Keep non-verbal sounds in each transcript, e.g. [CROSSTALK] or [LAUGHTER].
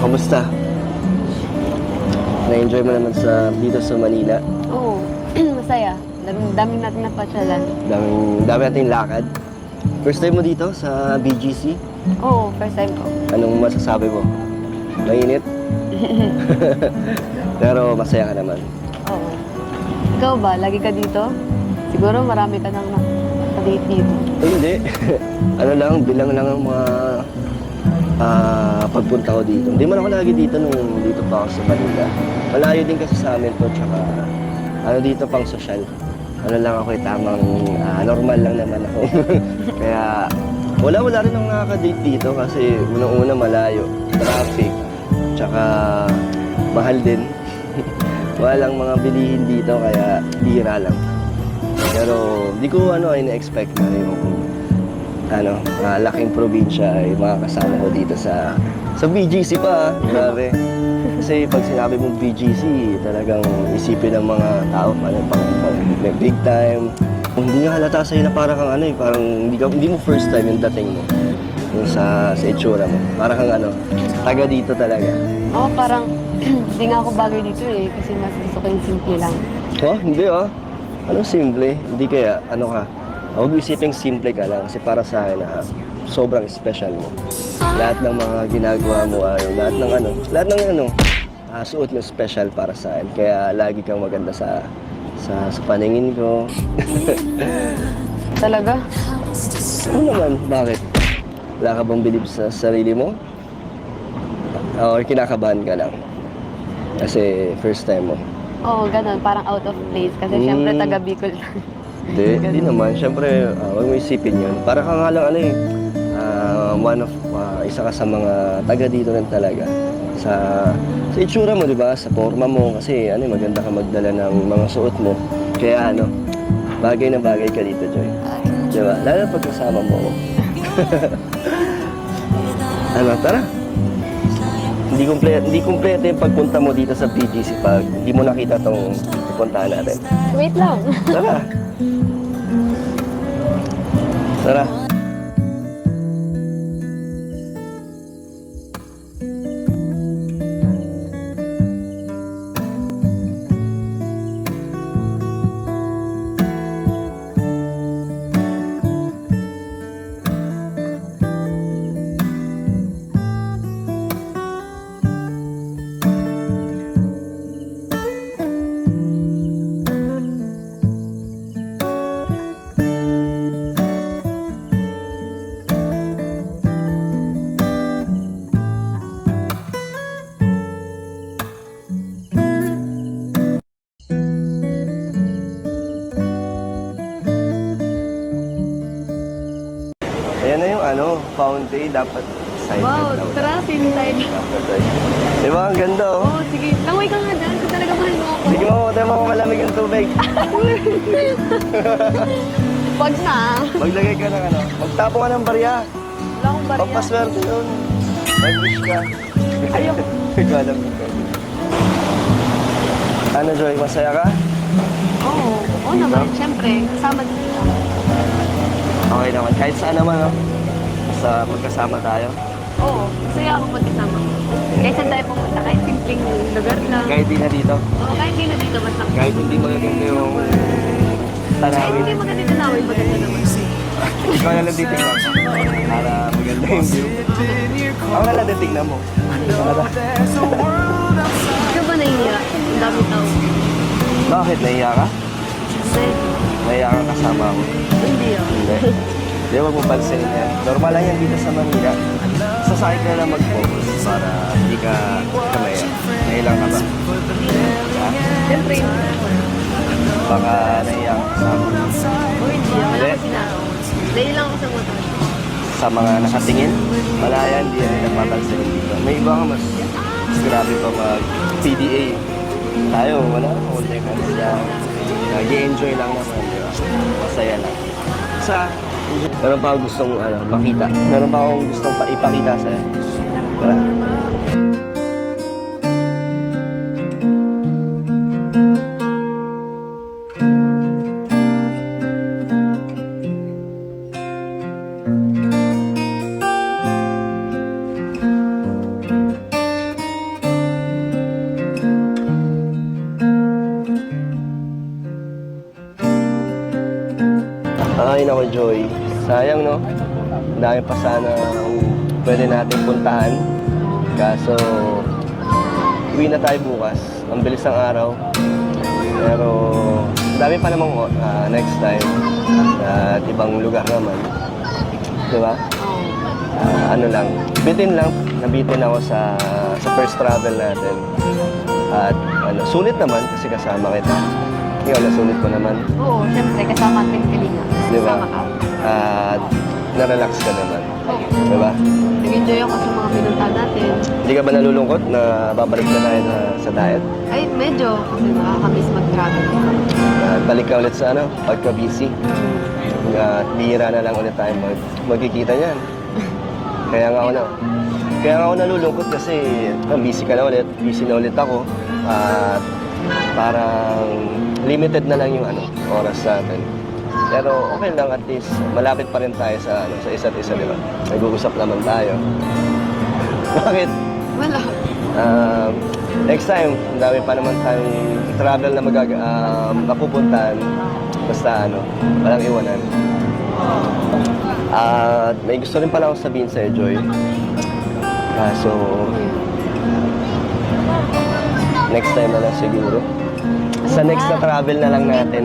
kamusta? Na-enjoy mo naman sa dito sa Manila? Oo, [CLEARS THROAT] masaya. Daming, daming natin napasyalan. Daming, dami nating lakad. First time mo dito sa BGC? Oo, first time ko. Anong masasabi mo? Mainit? [LAUGHS] [LAUGHS] Pero masaya ka naman. Oo. Ikaw ba, lagi ka dito? Siguro marami ka nang nakadate dito. Eh, hindi. [LAUGHS] ano lang, bilang lang ang mga ah, pagpunta ko dito. Hindi man ako lagi dito nung dito pa ako sa Manila. Malayo din kasi sa amin to, tsaka ano dito pang sosyal. Ano lang ako eh, tamang ah, normal lang naman ako. [LAUGHS] Kaya wala wala rin akong nakaka-date dito kasi unang-una malayo, traffic, tsaka mahal din. [LAUGHS] Walang mga bilihin dito kaya bira lang. Pero di ko ano ina-expect na yung ano, ah, laking probinsya ay makakasama ko dito sa sa BGC pa. ah. Grabe. Kasi pag sinabi mong BGC, talagang isipin ng mga tao ano pang, pang big time. Kung hindi nga halata sa'yo na parang kang ano eh, parang hindi, ka, hindi mo first time yung dating mo. Yung sa, sa itsura mo. Parang kang ano, taga dito talaga. Oo, parang [CLEARS THROAT] hindi nga ako bagay dito eh. Kasi mas gusto ko yung simple lang. Oh, hindi ah. Ano simple? Hindi kaya, ano ka? Huwag isipin simple ka lang kasi para sa akin ah, sobrang special mo. Lahat ng mga ginagawa mo ay lahat ng ano, lahat ng ano, ah, suot mo special para sa akin. Kaya lagi kang maganda sa sa, sa paningin ko. [LAUGHS] Talaga? ano naman? Bakit? Wala ka bang believe sa sarili mo? Or kinakabahan ka lang? Kasi first time mo. Oo, ganun. Parang out of place. Kasi Mm. syempre taga Bicol. [LAUGHS] Hindi, hindi naman. Siyempre, uh, huwag mo isipin yun. Para ka nga lang, ano eh, ah, one of, ah, isa ka sa mga taga dito rin talaga. Sa, sa itsura mo, di ba? Sa forma mo. Kasi, ano eh, maganda ka magdala ng mga suot mo. Kaya, ano, bagay na bagay ka dito, Joy. Di ba? Lalo pag kasama mo [LAUGHS] ano, tara. Hindi kompleto, hindi kompleto yung pagpunta mo dito sa BGC pag hindi mo nakita tong pupuntahan natin. Wait lang. Tara. Tara. Fountain. Dapat side Wow, daw. tara, same side. Dapat ay. Di ba? Ang ganda oh. Oo, sige. Langoy ka nga dyan. Kung talaga mahal mo ako. Sige mo, tayo mo malamig ang tubig. [LAUGHS] Wag na. Maglagay ka ng ano. Magtapo ka ng barya. Wala akong barya. Pampaswerte yun. Mag-wish ka. Ayoko. [LAUGHS] Ikaw alam. Ano Joy, masaya ka? Oo. Oo naman. Siyempre, kasama din. Okay naman. Kahit saan naman, no? Basta magkasama tayo. Oo. Masaya ako magkasama. Kahit saan tayo pumunta, kahit simpleng lugar lang. Kahit di na dito. Oo, kahit hindi na dito, basta. Kahit hindi magaganda yung Kahit hindi tanawin. maganda tanawin, maganda naman. Ikaw na lang titignan. Para maganda yung view. Ako na lang titignan mo. Ikaw ba nahihiya? Ang dami tao. Bakit? Nahiya ka? Kasi, Nahiya ka kasama ako. hindi ah. Hindi. Hindi, huwag mo pansinin yan. Normal lang yan dito sa Manila. Sa side ka lang mag-focus para hindi ka kamaya. Nahilang ka ba? Siyempre, Baka nahiya ka kasama. o hindi. Wala Hindi. ko sinabi. Dahil lang ako sa motor. Sa mga nakatingin, wala yan, hindi yan nagpapansinin dito. May iba ka mas, grabe pa mag PDA. Tayo, wala. Time ka siya. Nag-enjoy lang naman. Masaya lang. Sa, meron pa ako gustong ano, makita. Meron pa akong gustong pa ipakita sa'yo. Tara. Joy. Sayang, no? Dami pa sana pwede natin puntahan. Kaso, uwi na tayo bukas. Ang bilis ng araw. Pero, dami pa namang ah, next time. At ibang lugar naman. Di ba? Ah, ano lang, bitin lang. Nabitin ako sa sa first travel natin. At ano, sulit naman kasi kasama kita. Ikaw, nasulit ko naman. Oo, syempre, kasama natin kalinga. Di ba? Kasama ka. At na-relax ka naman. Oo. Di ba? Nag-enjoy ako sa mga pinunta natin. Hindi ka ba nalulungkot na babalik na tayo na, sa diet? Ay, medyo. Kasi nakakamiss mag-travel. At balik ka ulit sa ano, pagka busy. Hmm. At bihira na lang ulit tayo mag, magkikita niyan. Kaya nga ako na, kaya nga ako nalulungkot kasi ah, busy ka na ulit, busy na ulit ako. At parang limited na lang yung ano, oras natin. Pero okay lang at least malapit pa rin tayo sa ano, sa isa't isa, di ba? Nag-uusap naman tayo. [LAUGHS] Bakit? Wala. Um, next time, ang dami pa naman tayong travel na magaga um, mapupuntahan. Basta ano, walang iwanan. At may gusto rin pala akong sabihin sa'yo, Joy. Kaso, next time na lang siguro. Sa next na travel na lang natin.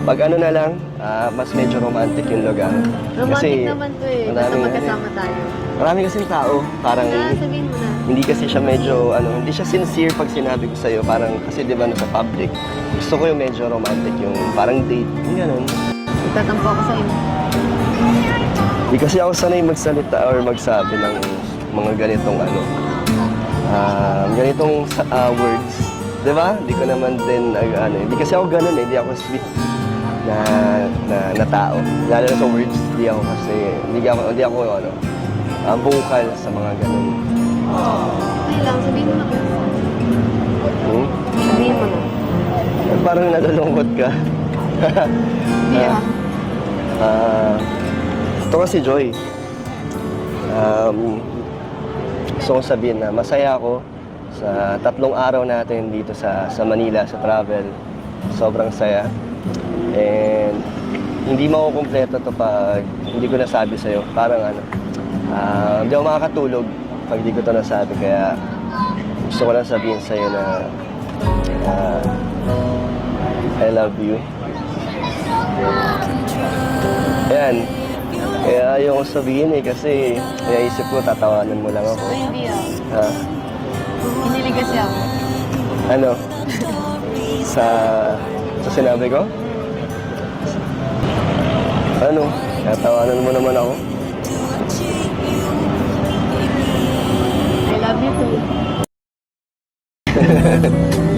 Pag ano na lang, ah, mas medyo romantic yung lugar. Romantic naman to eh. Basta maraming- magkasama tayo. Marami kasing tao, parang Ah, sabihin mo na. hindi kasi siya medyo, ano, hindi siya sincere pag sinabi ko sa'yo. Parang, kasi di ba nasa public, gusto ko yung medyo romantic, yung parang date, yung ganun. Itatampo ako sa'yo. Hindi kasi ako sanay magsalita or magsabi ng mga ganitong, ano, ah, ganitong ah, words. Di ba? Hindi ko naman din, nag- ano, hindi kasi ako ganun eh, hindi ako sweet na, na, na tao. Lalo na sa words, hindi ako kasi, hindi ako, hindi ako, ano, ah, vocal sa mga ganun. Okay lang, sabihin mo na. Hmm? Sabihin mo na. Parang nalulungkot ka. [LAUGHS] Hindi Ah. ah. Ah, ito kasi Joy. Um, gusto kong sabihin na masaya ako sa tatlong araw natin dito sa, sa Manila, sa travel. Sobrang saya. And hindi makukumpleto to pag hindi ko nasabi sa'yo. Parang ano, ah, hindi ako makakatulog pag hindi ko to nasabi. Kaya gusto ko lang sabihin sa'yo na ah, I love you. Ayan. Kaya ayaw ko sabihin eh kasi kaya isip ko tatawanan mo lang ako. Hindi ah. Ha? Kinilig kasi ako. Ano? Sa sa sinabi ko? Ano? Tatawanan mo naman ako? I love you too. [LAUGHS]